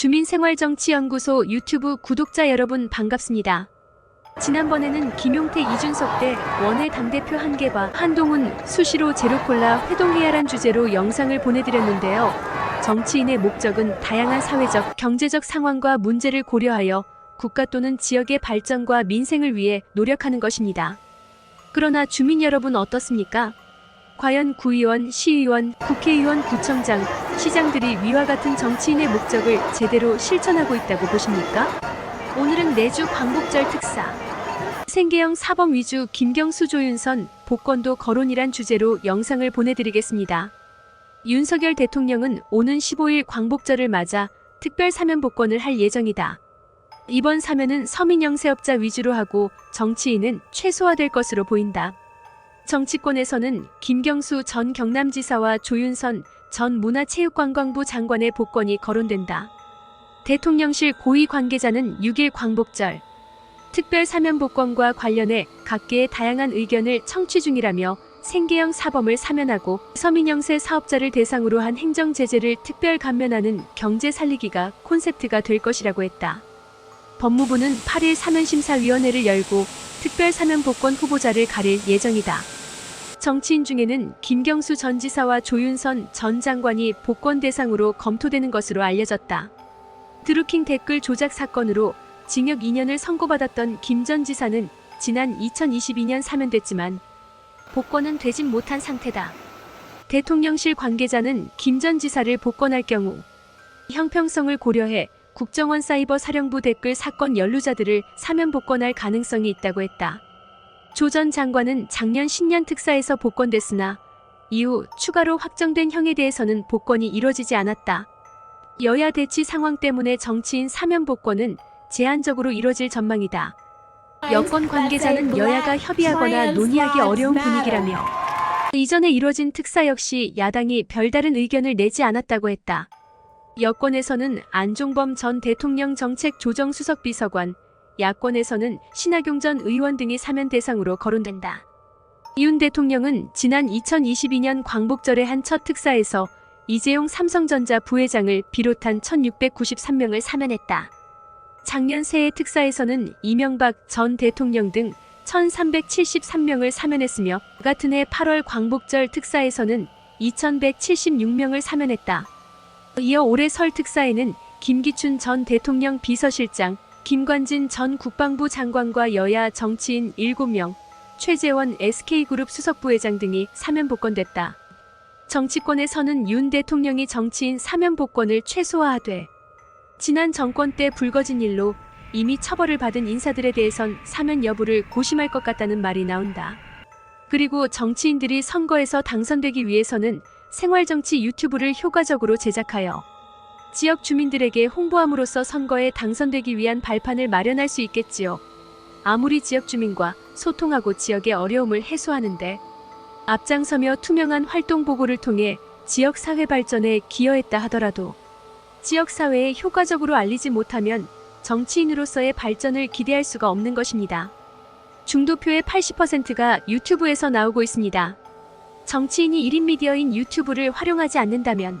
주민생활정치연구소 유튜브 구독자 여러분 반갑습니다. 지난번에는 김용태 이준석 대 원외 당대표 한계바 한동훈 수시로 제로콜라 회동해야란 주제로 영상을 보내드렸는데요. 정치인의 목적은 다양한 사회적, 경제적 상황과 문제를 고려하여 국가 또는 지역의 발전과 민생을 위해 노력하는 것입니다. 그러나 주민 여러분 어떻습니까? 과연 구의원, 시의원, 국회의원, 구청장, 시장들이 위와 같은 정치인의 목적을 제대로 실천하고 있다고 보십니까? 오늘은 내주 광복절 특사. 생계형 사범 위주 김경수 조윤선 복권도 거론이란 주제로 영상을 보내드리겠습니다. 윤석열 대통령은 오는 15일 광복절을 맞아 특별 사면 복권을 할 예정이다. 이번 사면은 서민 영세업자 위주로 하고 정치인은 최소화될 것으로 보인다. 정치권에서는 김경수 전 경남지사와 조윤선 전 문화체육관광부 장관의 복권이 거론된다. 대통령실 고위 관계자는 6일 광복절 특별 사면 복권과 관련해 각계의 다양한 의견을 청취 중이라며 생계형 사범을 사면하고 서민영세 사업자를 대상으로 한 행정 제재를 특별 감면하는 경제 살리기가 콘셉트가 될 것이라고 했다. 법무부는 8일 사면심사위원회를 열고 특별 사면 복권 후보자를 가릴 예정이다. 정치인 중에는 김경수 전 지사와 조윤선 전 장관이 복권 대상으로 검토되는 것으로 알려졌다. 드루킹 댓글 조작 사건으로 징역 2년을 선고받았던 김 전 지사는 지난 2022년 사면됐지만 복권은 되진 못한 상태다. 대통령실 관계자는 김 전 지사를 복권할 경우 형평성을 고려해 국정원 사이버 사령부 댓글 사건 연루자들을 사면 복권할 가능성이 있다고 했다. 조 전 장관은 작년 신년 특사에서 복권됐으나 이후 추가로 확정된 형에 대해서는 복권이 이뤄지지 않았다. 여야 대치 상황 때문에 정치인 사면 복권은 제한적으로 이뤄질 전망이다. 여권 관계자는 여야가 협의하거나 논의하기 어려운 분위기라며 이전에 이뤄진 특사 역시 야당이 별다른 의견을 내지 않았다고 했다. 여권에서는 안종범 전 대통령 정책 조정 수석 비서관, 야권에서는 신하경 전 의원 등이 사면 대상으로 거론된다. 이윤 대통령은 지난 2022년 광복절의 한 첫 특사에서 이재용 삼성전자 부회장을 비롯한 1693명을 사면했다. 작년 새해 특사에서는 이명박 전 대통령 등 1373명을 사면했으며 같은 해 8월 광복절 특사에서는 2176명을 사면했다. 이어 올해 설 특사에는 김기춘 전 대통령 비서실장, 김관진 전 국방부 장관과 여야 정치인 7명, 최재원 SK그룹 수석부회장 등이 사면 복권됐다. 정치권에서는 윤 대통령이 정치인 사면 복권을 최소화하되 지난 정권 때 불거진 일로 이미 처벌을 받은 인사들에 대해선 사면 여부를 고심할 것 같다는 말이 나온다. 그리고 정치인들이 선거에서 당선되기 위해서는 생활정치 유튜브를 효과적으로 제작하여 지역 주민들에게 홍보함으로써 선거에 당선되기 위한 발판을 마련할 수 있겠지요. 아무리 지역 주민과 소통하고 지역의 어려움을 해소하는데 앞장서며 투명한 활동 보고를 통해 지역 사회 발전에 기여했다 하더라도 지역 사회에 효과적으로 알리지 못하면 정치인으로서의 발전을 기대할 수가 없는 것입니다. 중도표의 80%가 유튜브에서 나오고 있습니다. 정치인이 1인 미디어인 유튜브를 활용하지 않는다면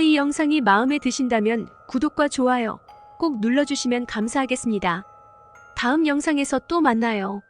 이 영상이 마음에 드신다면 구독과 좋아요 꼭 눌러주시면 감사하겠습니다. 다음 영상에서 또 만나요.